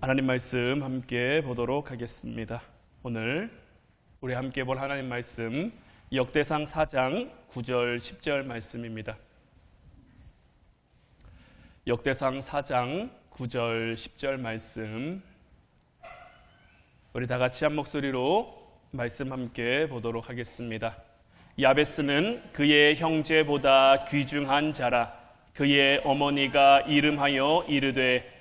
하나님 말씀 함께 보도록 하겠습니다. 오늘 우리 함께 볼 하나님 말씀 역대상 4장 9절 10절 말씀입니다. 역대상 4장 9절 10절 말씀 우리 다 같이 한 목소리로 말씀 함께 보도록 하겠습니다. 야베스는 그의 형제보다 귀중한 자라 그의 어머니가 이름하여 이르되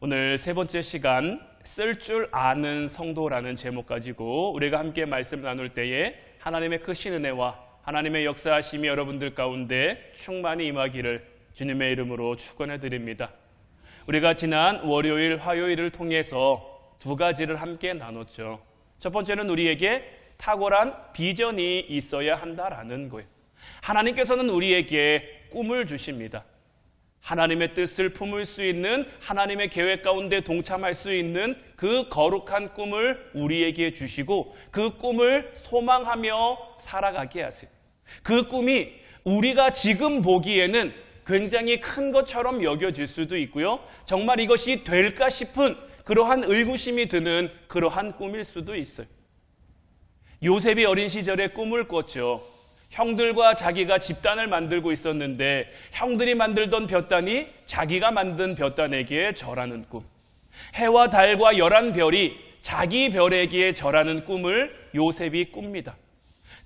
오늘 세 번째 시간 쓸 줄 아는 성도라는 제목 가지고 우리가 함께 말씀 나눌 때에 하나님의 크신 은혜와 하나님의 역사하심이 여러분들 가운데 충만히 임하기를 주님의 이름으로 축원해 드립니다. 우리가 지난 월요일, 화요일을 통해서 두 가지를 함께 나눴죠. 첫 번째는 우리에게 탁월한 비전이 있어야 한다라는 거예요. 하나님께서는 우리에게 꿈을 주십니다. 하나님의 뜻을 품을 수 있는 하나님의 계획 가운데 동참할 수 있는 그 거룩한 꿈을 우리에게 주시고 그 꿈을 소망하며 살아가게 하세요. 그 꿈이 우리가 지금 보기에는 굉장히 큰 것처럼 여겨질 수도 있고요. 정말 이것이 될까 싶은 그러한 의구심이 드는 그러한 꿈일 수도 있어요. 요셉이 어린 시절에 꿈을 꿨죠. 형들과 자기가 집단을 만들고 있었는데 형들이 만들던 볕단이 자기가 만든 볕단에게 절하는 꿈. 해와 달과 열한 별이 자기 별에게 절하는 꿈을 요셉이 꿉니다.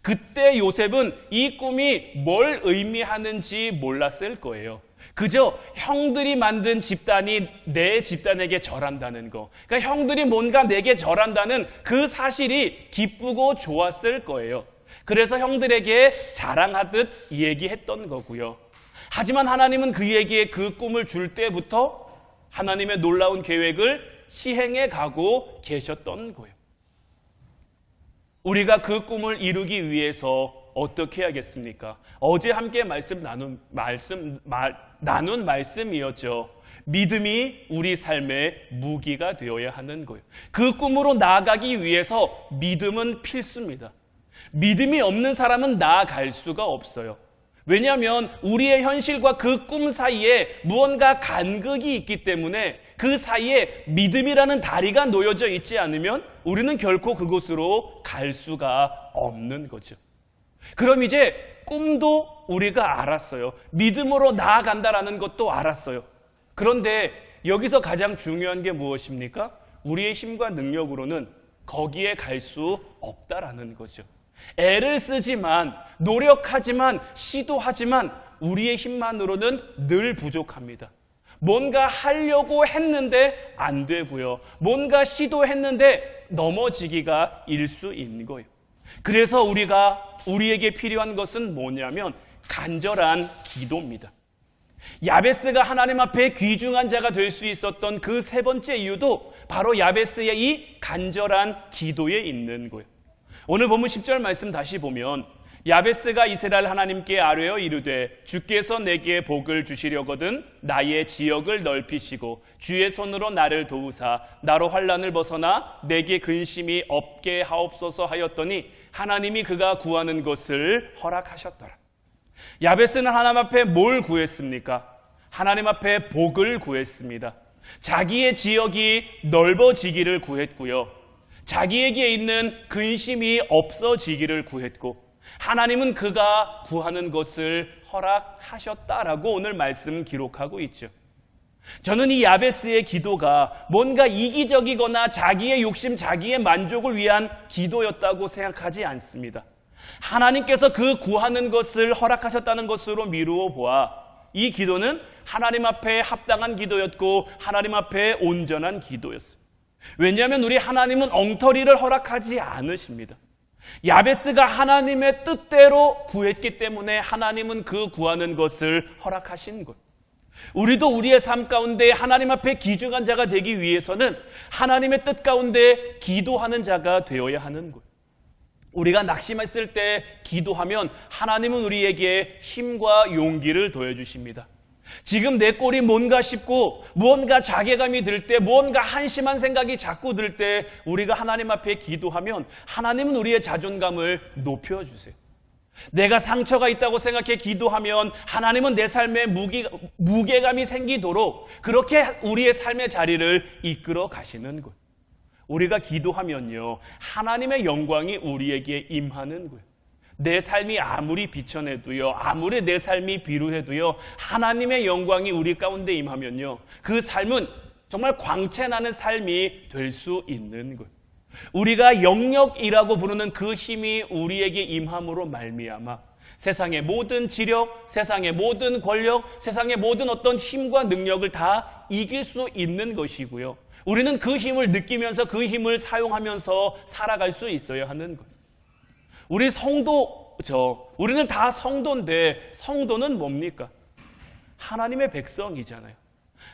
그때 요셉은 이 꿈이 뭘 의미하는지 몰랐을 거예요. 그저 형들이 만든 집단이 내 집단에게 절한다는 거. 그러니까 형들이 뭔가 내게 절한다는 그 사실이 기쁘고 좋았을 거예요. 그래서 형들에게 자랑하듯 얘기했던 거고요. 하지만 하나님은 그에게 그 꿈을 줄 때부터 하나님의 놀라운 계획을 시행해 가고 계셨던 거예요. 우리가 그 꿈을 이루기 위해서 어떻게 해야겠습니까? 어제 함께 말씀 나눈 말씀 말, 나눈 말씀이었죠. 믿음이 우리 삶의 무기가 되어야 하는 거예요. 그 꿈으로 나아가기 위해서 믿음은 필수입니다. 믿음이 없는 사람은 나아갈 수가 없어요. 왜냐하면 우리의 현실과 그 꿈 사이에 무언가 간극이 있기 때문에 그 사이에 믿음이라는 다리가 놓여져 있지 않으면 우리는 결코 그곳으로 갈 수가 없는 거죠. 그럼 이제 꿈도 우리가 알았어요. 믿음으로 나아간다라는 것도 알았어요. 그런데 여기서 가장 중요한 게 무엇입니까? 우리의 힘과 능력으로는 거기에 갈 수 없다라는 거죠. 애를 쓰지만 노력하지만 시도하지만 우리의 힘만으로는 늘 부족합니다. 뭔가 하려고 했는데 안 되고요. 뭔가 시도했는데 넘어지기가 일수인 거예요. 그래서 우리가 우리에게 필요한 것은 뭐냐면 간절한 기도입니다. 야베스가 하나님 앞에 귀중한 자가 될 수 있었던 그 세 번째 이유도 바로 야베스의 이 간절한 기도에 있는 거예요. 오늘 본문 10절 말씀 다시 보면 야베스가 이스라엘 하나님께 아뢰어 이르되 주께서 내게 복을 주시려거든 나의 지역을 넓히시고 주의 손으로 나를 도우사 나로 환란을 벗어나 내게 근심이 없게 하옵소서 하였더니 하나님이 그가 구하는 것을 허락하셨더라. 야베스는 하나님 앞에 뭘 구했습니까? 하나님 앞에 복을 구했습니다. 자기의 지역이 넓어지기를 구했고요. 자기에게 있는 근심이 없어지기를 구했고 하나님은 그가 구하는 것을 허락하셨다라고 오늘 말씀 기록하고 있죠. 저는 이 야베스의 기도가 뭔가 이기적이거나 자기의 욕심, 자기의 만족을 위한 기도였다고 생각하지 않습니다. 하나님께서 그 구하는 것을 허락하셨다는 것으로 미루어 보아 이 기도는 하나님 앞에 합당한 기도였고 하나님 앞에 온전한 기도였습니다. 왜냐하면 우리 하나님은 엉터리를 허락하지 않으십니다. 야베스가 하나님의 뜻대로 구했기 때문에 하나님은 그 구하는 것을 허락하신 것. 우리도 우리의 삶 가운데 하나님 앞에 기중한 자가 되기 위해서는 하나님의 뜻 가운데 기도하는 자가 되어야 하는 것. 우리가 낙심했을 때 기도하면 하나님은 우리에게 힘과 용기를 더해 주십니다. 지금 내 꼴이 뭔가 싶고 무언가 자괴감이 들 때, 무언가 한심한 생각이 자꾸 들 때 우리가 하나님 앞에 기도하면 하나님은 우리의 자존감을 높여 주세요. 내가 상처가 있다고 생각해 기도하면 하나님은 내 삶에 무게, 무게감이 생기도록 그렇게 우리의 삶의 자리를 이끌어 가시는 것. 우리가 기도하면요. 하나님의 영광이 우리에게 임하는 거예요. 내 삶이 아무리 비천해도요, 아무리 내 삶이 비루해도요, 하나님의 영광이 우리 가운데 임하면요, 그 삶은 정말 광채나는 삶이 될 수 있는 거예요. 우리가 영역이라고 부르는 그 힘이 우리에게 임함으로 말미암아 세상의 모든 지력, 세상의 모든 권력, 세상의 모든 어떤 힘과 능력을 다 이길 수 있는 것이고요. 우리는 그 힘을 느끼면서 그 힘을 사용하면서 살아갈 수 있어야 하는 것. 우리 성도죠. 우리는 다 성도인데 성도는 뭡니까? 하나님의 백성이잖아요.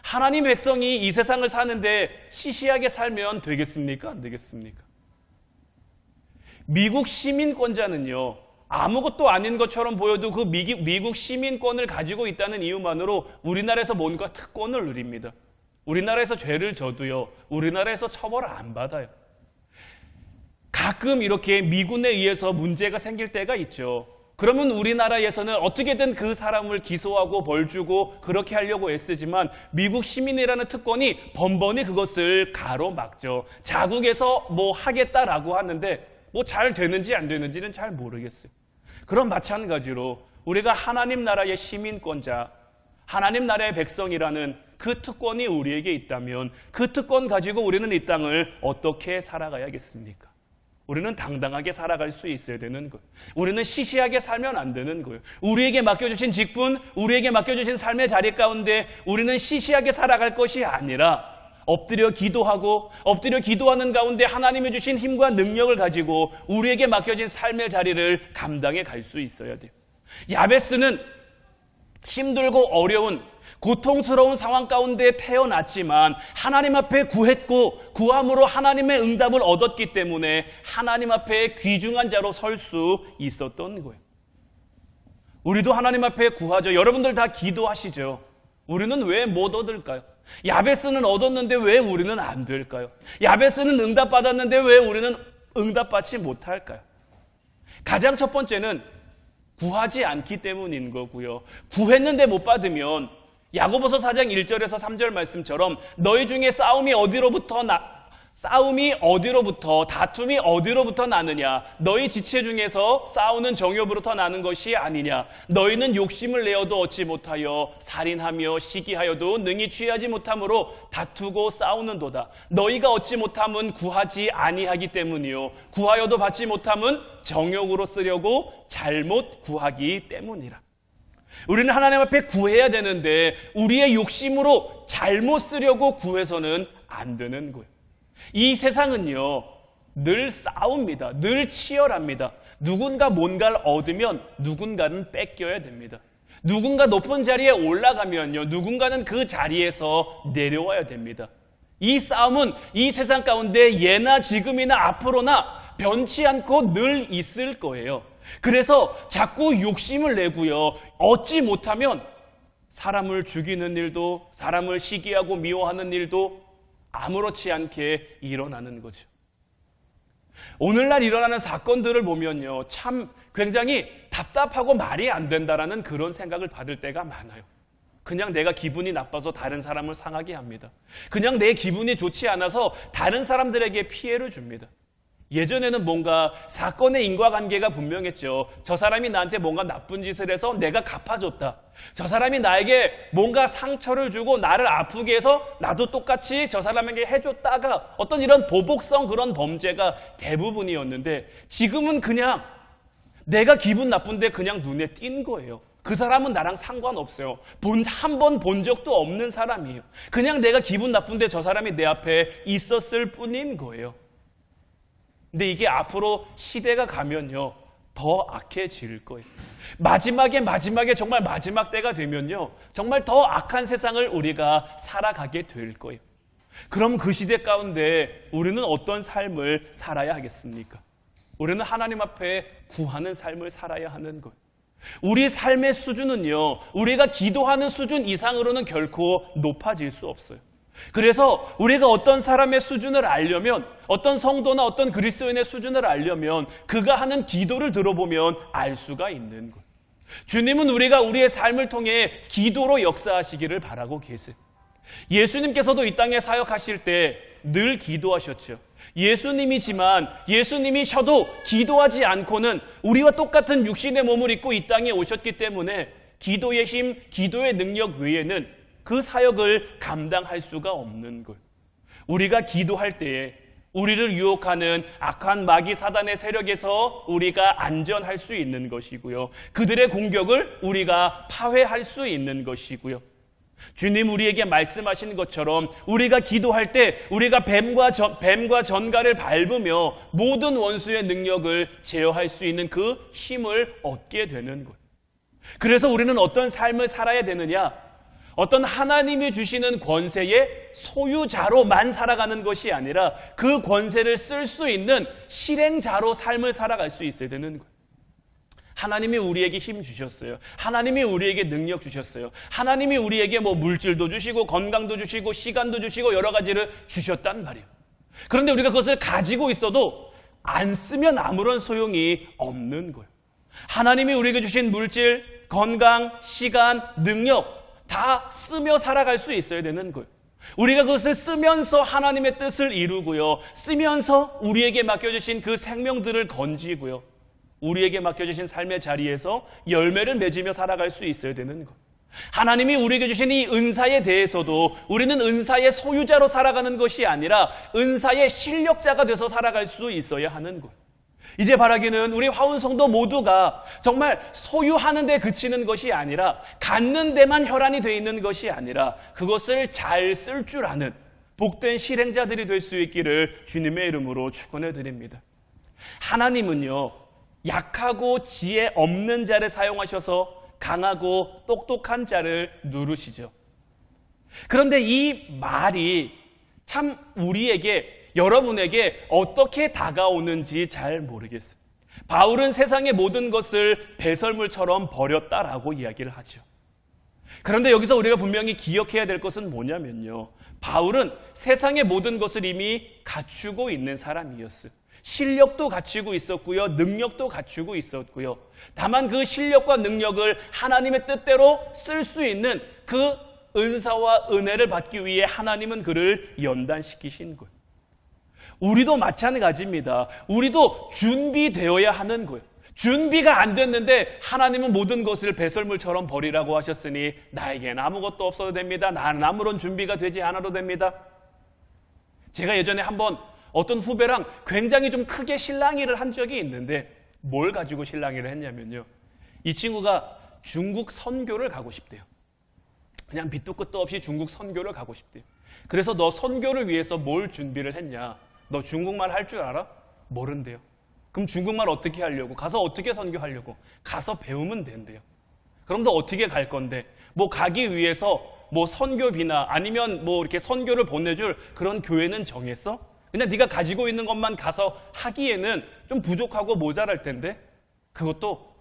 하나님의 백성이 이 세상을 사는데 시시하게 살면 되겠습니까? 안 되겠습니까? 미국 시민권자는요, 아무것도 아닌 것처럼 보여도 그 미국, 미국 시민권을 가지고 있다는 이유만으로 우리나라에서 뭔가 특권을 누립니다. 우리나라에서 죄를 져도요, 우리나라에서 처벌을 안 받아요. 가끔 이렇게 미군에 의해서 문제가 생길 때가 있죠. 그러면 우리나라에서는 어떻게든 그 사람을 기소하고 벌 주고 그렇게 하려고 애쓰지만 미국 시민이라는 특권이 번번이 그것을 가로막죠. 자국에서 뭐 하겠다라고 하는데 뭐 잘 되는지 안 되는지는 잘 모르겠어요. 그럼 마찬가지로 우리가 하나님 나라의 시민권자, 하나님 나라의 백성이라는 그 특권이 우리에게 있다면 그 특권 가지고 우리는 이 땅을 어떻게 살아가야겠습니까? 우리는 당당하게 살아갈 수 있어야 되는 거예요. 우리는 시시하게 살면 안 되는 거예요. 우리에게 맡겨주신 직분, 우리에게 맡겨주신 삶의 자리 가운데 우리는 시시하게 살아갈 것이 아니라 엎드려 기도하고 엎드려 기도하는 가운데 하나님이 주신 힘과 능력을 가지고 우리에게 맡겨진 삶의 자리를 감당해 갈 수 있어야 돼요. 야베스는 힘들고 어려운 고통스러운 상황 가운데 태어났지만 하나님 앞에 구했고 구함으로 하나님의 응답을 얻었기 때문에 하나님 앞에 귀중한 자로 설 수 있었던 거예요. 우리도 하나님 앞에 구하죠. 여러분들 다 기도하시죠. 우리는 왜 못 얻을까요? 야베스는 얻었는데 왜 우리는 안 될까요? 야베스는 응답받았는데 왜 우리는 응답받지 못할까요? 가장 첫 번째는 구하지 않기 때문인 거고요. 구했는데 못 받으면 야고보서 4장 1절에서 3절 말씀처럼 너희 중에 싸움이 어디로부터 나 싸움이 어디로부터 다툼이 어디로부터 나느냐? 너희 지체 중에서 싸우는 정욕으로부터 나는 것이 아니냐? 너희는 욕심을 내어도 얻지 못하여 살인하며 시기하여도 능히 취하지 못함으로 다투고 싸우는도다. 너희가 얻지 못함은 구하지 아니하기 때문이요. 구하여도 받지 못함은 정욕으로 쓰려고 잘못 구하기 때문이라 우리는 하나님 앞에 구해야 되는데 우리의 욕심으로 잘못 쓰려고 구해서는 안 되는 거예요. 이 세상은요, 늘 싸웁니다. 늘 치열합니다. 누군가 뭔가를 얻으면 누군가는 뺏겨야 됩니다. 누군가 높은 자리에 올라가면요, 누군가는 그 자리에서 내려와야 됩니다. 이 싸움은 이 세상 가운데 예나 지금이나 앞으로나 변치 않고 늘 있을 거예요. 그래서 자꾸 욕심을 내고요. 얻지 못하면 사람을 죽이는 일도 사람을 시기하고 미워하는 일도 아무렇지 않게 일어나는 거죠. 오늘날 일어나는 사건들을 보면요. 참 굉장히 답답하고 말이 안 된다라는 그런 생각을 받을 때가 많아요. 그냥 내가 기분이 나빠서 다른 사람을 상하게 합니다. 그냥 내 기분이 좋지 않아서 다른 사람들에게 피해를 줍니다. 예전에는 뭔가 사건의 인과관계가 분명했죠. 저 사람이 나한테 뭔가 나쁜 짓을 해서 내가 갚아줬다. 저 사람이 나에게 뭔가 상처를 주고 나를 아프게 해서 나도 똑같이 저 사람에게 해줬다가 어떤 이런 보복성 그런 범죄가 대부분이었는데 지금은 그냥 내가 기분 나쁜데 그냥 눈에 띈 거예요. 그 사람은 나랑 상관없어요. 본, 한 번 본 적도 없는 사람이에요. 그냥 내가 기분 나쁜데 저 사람이 내 앞에 있었을 뿐인 거예요. 근데 이게 앞으로 시대가 가면요. 더 악해질 거예요. 마지막에 마지막에 정말 마지막 때가 되면요. 정말 더 악한 세상을 우리가 살아가게 될 거예요. 그럼 그 시대 가운데 우리는 어떤 삶을 살아야 하겠습니까? 우리는 하나님 앞에 구하는 삶을 살아야 하는 거예요. 우리 삶의 수준은요, 우리가 기도하는 수준 이상으로는 결코 높아질 수 없어요. 그래서 우리가 어떤 사람의 수준을 알려면, 어떤 성도나 어떤 그리스도인의 수준을 알려면, 그가 하는 기도를 들어보면 알 수가 있는 거예요. 주님은 우리가 우리의 삶을 통해 기도로 역사하시기를 바라고 계세요. 예수님께서도 이 땅에 사역하실 때 늘 기도하셨죠. 예수님이지만 예수님이셔도 기도하지 않고는 우리와 똑같은 육신의 몸을 입고 이 땅에 오셨기 때문에 기도의 힘, 기도의 능력 외에는 그 사역을 감당할 수가 없는 걸. 우리가 기도할 때에 우리를 유혹하는 악한 마귀 사단의 세력에서 우리가 안전할 수 있는 것이고요. 그들의 공격을 우리가 파회할 수 있는 것이고요. 주님 우리에게 말씀하신 것처럼 우리가 기도할 때 우리가 뱀과, 전, 뱀과 전갈을 밟으며 모든 원수의 능력을 제어할 수 있는 그 힘을 얻게 되는 것. 그래서 우리는 어떤 삶을 살아야 되느냐? 어떤 하나님이 주시는 권세의 소유자로만 살아가는 것이 아니라 그 권세를 쓸 수 있는 실행자로 삶을 살아갈 수 있어야 되는 거예요. 하나님이 우리에게 힘 주셨어요. 하나님이 우리에게 능력 주셨어요. 하나님이 우리에게 뭐 물질도 주시고 건강도 주시고 시간도 주시고 여러 가지를 주셨단 말이에요. 그런데 우리가 그것을 가지고 있어도 안 쓰면 아무런 소용이 없는 거예요. 하나님이 우리에게 주신 물질, 건강, 시간, 능력 다 쓰며 살아갈 수 있어야 되는 거예요. 우리가 그것을 쓰면서 하나님의 뜻을 이루고요. 쓰면서 우리에게 맡겨주신 그 생명들을 건지고요. 우리에게 맡겨주신 삶의 자리에서 열매를 맺으며 살아갈 수 있어야 되는 것. 하나님이 우리에게 주신 이 은사에 대해서도 우리는 은사의 소유자로 살아가는 것이 아니라 은사의 실력자가 돼서 살아갈 수 있어야 하는 것. 이제 바라기는 우리 화운 성도 모두가 정말 소유하는 데 그치는 것이 아니라 갖는 데만 혈안이 돼 있는 것이 아니라 그것을 잘 쓸 줄 아는 복된 실행자들이 될 수 있기를 주님의 이름으로 축원해 드립니다. 하나님은요. 약하고 지혜 없는 자를 사용하셔서 강하고 똑똑한 자를 누르시죠. 그런데 이 말이 참 우리에게 여러분에게 어떻게 다가오는지 잘 모르겠어요. 바울은 세상의 모든 것을 배설물처럼 버렸다라고 이야기를 하죠. 그런데 여기서 우리가 분명히 기억해야 될 것은 뭐냐면요. 바울은 세상의 모든 것을 이미 갖추고 있는 사람이었어요. 실력도 갖추고 있었고요. 능력도 갖추고 있었고요. 다만 그 실력과 능력을 하나님의 뜻대로 쓸 수 있는 그 은사와 은혜를 받기 위해 하나님은 그를 연단시키신 거예요. 우리도 마찬가지입니다. 우리도 준비되어야 하는 거예요. 준비가 안 됐는데 하나님은 모든 것을 배설물처럼 버리라고 하셨으니 나에겐 아무것도 없어도 됩니다. 나는 아무런 준비가 되지 않아도 됩니다. 제가 예전에 한번 어떤 후배랑 굉장히 좀 크게 실랑이를 한 적이 있는데 뭘 가지고 실랑이를 했냐면요. 이 친구가 중국 선교를 가고 싶대요. 그냥 밑도 끝도 없이 중국 선교를 가고 싶대요. 그래서 너 선교를 위해서 뭘 준비를 했냐? 너 중국말 할 줄 알아? 모른대요. 그럼 중국말 어떻게 하려고? 가서 어떻게 선교하려고? 가서 배우면 된대요. 그럼 너 어떻게 갈 건데? 뭐 가기 위해서 뭐 선교비나 아니면 뭐 이렇게 선교를 보내줄 그런 교회는 정했어? 그냥 네가 가지고 있는 것만 가서 하기에는 좀 부족하고 모자랄 텐데 그것도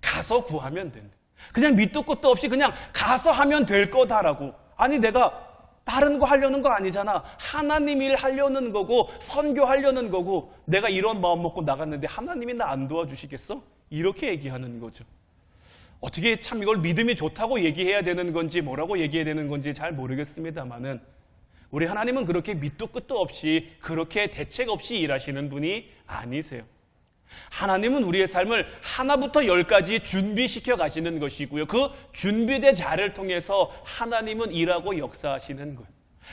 가서 구하면 된대. 그냥 밑도 끝도 없이 그냥 가서 하면 될 거다라고. 아니 내가 다른 거 하려는 거 아니잖아. 하나님 일 하려는 거고 선교하려는 거고 내가 이런 마음 먹고 나갔는데 하나님이 나 안 도와주시겠어? 이렇게 얘기하는 거죠. 어떻게 참 이걸 믿음이 좋다고 얘기해야 되는 건지 뭐라고 얘기해야 되는 건지 잘 모르겠습니다만은 우리 하나님은 그렇게 밑도 끝도 없이 그렇게 대책 없이 일하시는 분이 아니세요. 하나님은 우리의 삶을 하나부터 열까지 준비시켜 가시는 것이고요. 그 준비된 자를 통해서 하나님은 일하고 역사하시는 거예요.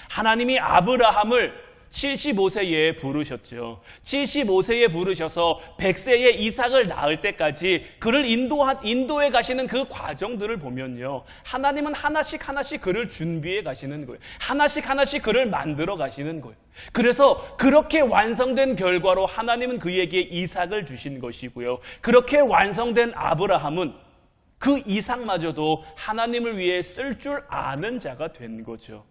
하나님이 아브라함을 75세에 부르셨죠. 75세에 부르셔서 100세에 이삭을 낳을 때까지 그를 인도 인도에 가시는 그 과정들을 보면요. 하나님은 하나씩 하나씩 그를 준비해 가시는 거예요. 하나씩 하나씩 그를 만들어 가시는 거예요. 그래서 그렇게 완성된 결과로 하나님은 그에게 이삭을 주신 것이고요. 그렇게 완성된 아브라함은 그 이삭마저도 하나님을 위해 쓸 줄 아는 자가 된 거죠.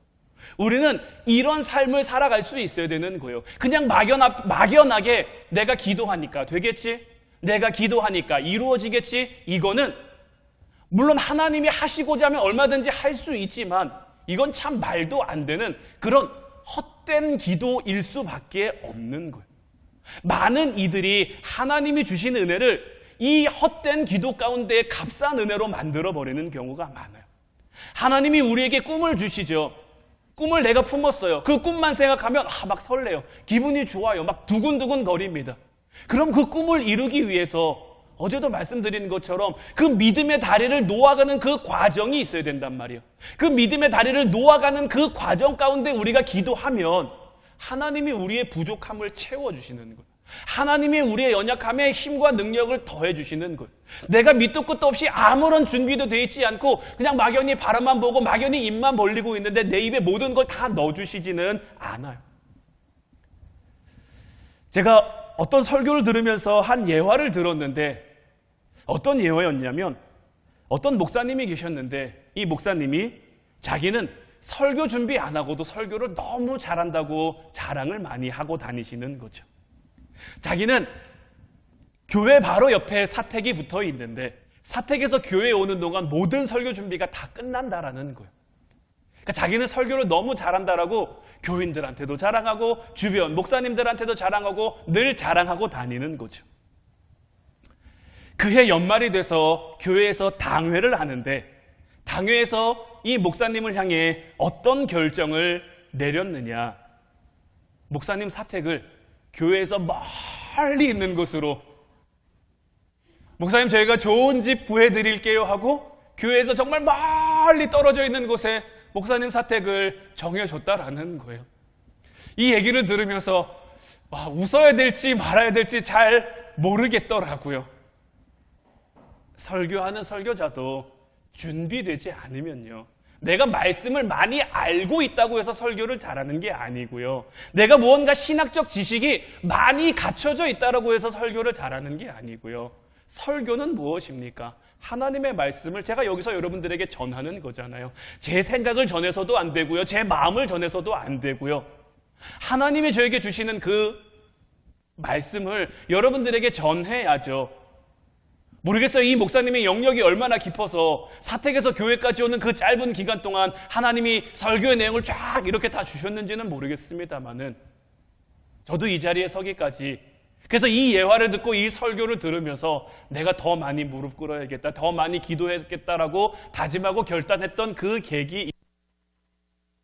우리는 이런 삶을 살아갈 수 있어야 되는 거예요. 그냥 막연하, 막연하게 내가 기도하니까 되겠지? 내가 기도하니까 이루어지겠지? 이거는 물론 하나님이 하시고자 하면 얼마든지 할 수 있지만 이건 참 말도 안 되는 그런 헛된 기도일 수밖에 없는 거예요. 많은 이들이 하나님이 주신 은혜를 이 헛된 기도 가운데 값싼 은혜로 만들어 버리는 경우가 많아요. 하나님이 우리에게 꿈을 주시죠. 꿈을 내가 품었어요. 그 꿈만 생각하면 아, 막 설레요. 기분이 좋아요. 막 두근두근 거립니다. 그럼 그 꿈을 이루기 위해서 어제도 말씀드린 것처럼 그 믿음의 다리를 놓아가는 그 과정이 있어야 된단 말이에요. 그 믿음의 다리를 놓아가는 그 과정 가운데 우리가 기도하면 하나님이 우리의 부족함을 채워주시는 거예요. 하나님이 우리의 연약함에 힘과 능력을 더해 주시는 것. 내가 밑도 끝도 없이 아무런 준비도 돼 있지 않고 그냥 막연히 바람만 보고 막연히 입만 벌리고 있는데 내 입에 모든 걸 다 넣어 주시지는 않아요. 제가 어떤 설교를 들으면서 한 예화를 들었는데 어떤 예화였냐면 어떤 목사님이 계셨는데 이 목사님이 자기는 설교 준비 안 하고도 설교를 너무 잘한다고 자랑을 많이 하고 다니시는 거죠. 자기는 교회 바로 옆에 사택이 붙어 있는데 사택에서 교회에 오는 동안 모든 설교 준비가 다 끝난다라는 거예요. 그러니까 자기는 설교를 너무 잘한다라고 교인들한테도 자랑하고 주변 목사님들한테도 자랑하고 늘 자랑하고 다니는 거죠. 그해 연말이 돼서 교회에서 당회를 하는데 당회에서 이 목사님을 향해 어떤 결정을 내렸느냐. 목사님 사택을 교회에서 멀리 있는 곳으로 목사님 저희가 좋은 집 구해드릴게요 하고 교회에서 정말 멀리 떨어져 있는 곳에 목사님 사택을 정해줬다라는 거예요. 이 얘기를 들으면서 와, 웃어야 될지 말아야 될지 잘 모르겠더라고요. 설교하는 설교자도 준비되지 않으면요. 내가 말씀을 많이 알고 있다고 해서 설교를 잘하는 게 아니고요. 내가 무언가 신학적 지식이 많이 갖춰져 있다고 해서 설교를 잘하는 게 아니고요. 설교는 무엇입니까? 하나님의 말씀을 제가 여기서 여러분들에게 전하는 거잖아요. 제 생각을 전해서도 안 되고요. 제 마음을 전해서도 안 되고요. 하나님이 저에게 주시는 그 말씀을 여러분들에게 전해야죠. 모르겠어요. 이 목사님의 영역이 얼마나 깊어서 사택에서 교회까지 오는 그 짧은 기간 동안 하나님이 설교의 내용을 쫙 이렇게 다 주셨는지는 모르겠습니다만은 저도 이 자리에 서기까지 그래서 이 예화를 듣고 이 설교를 들으면서 내가 더 많이 무릎 꿇어야겠다, 더 많이 기도해야겠다라고 다짐하고 결단했던 그 계기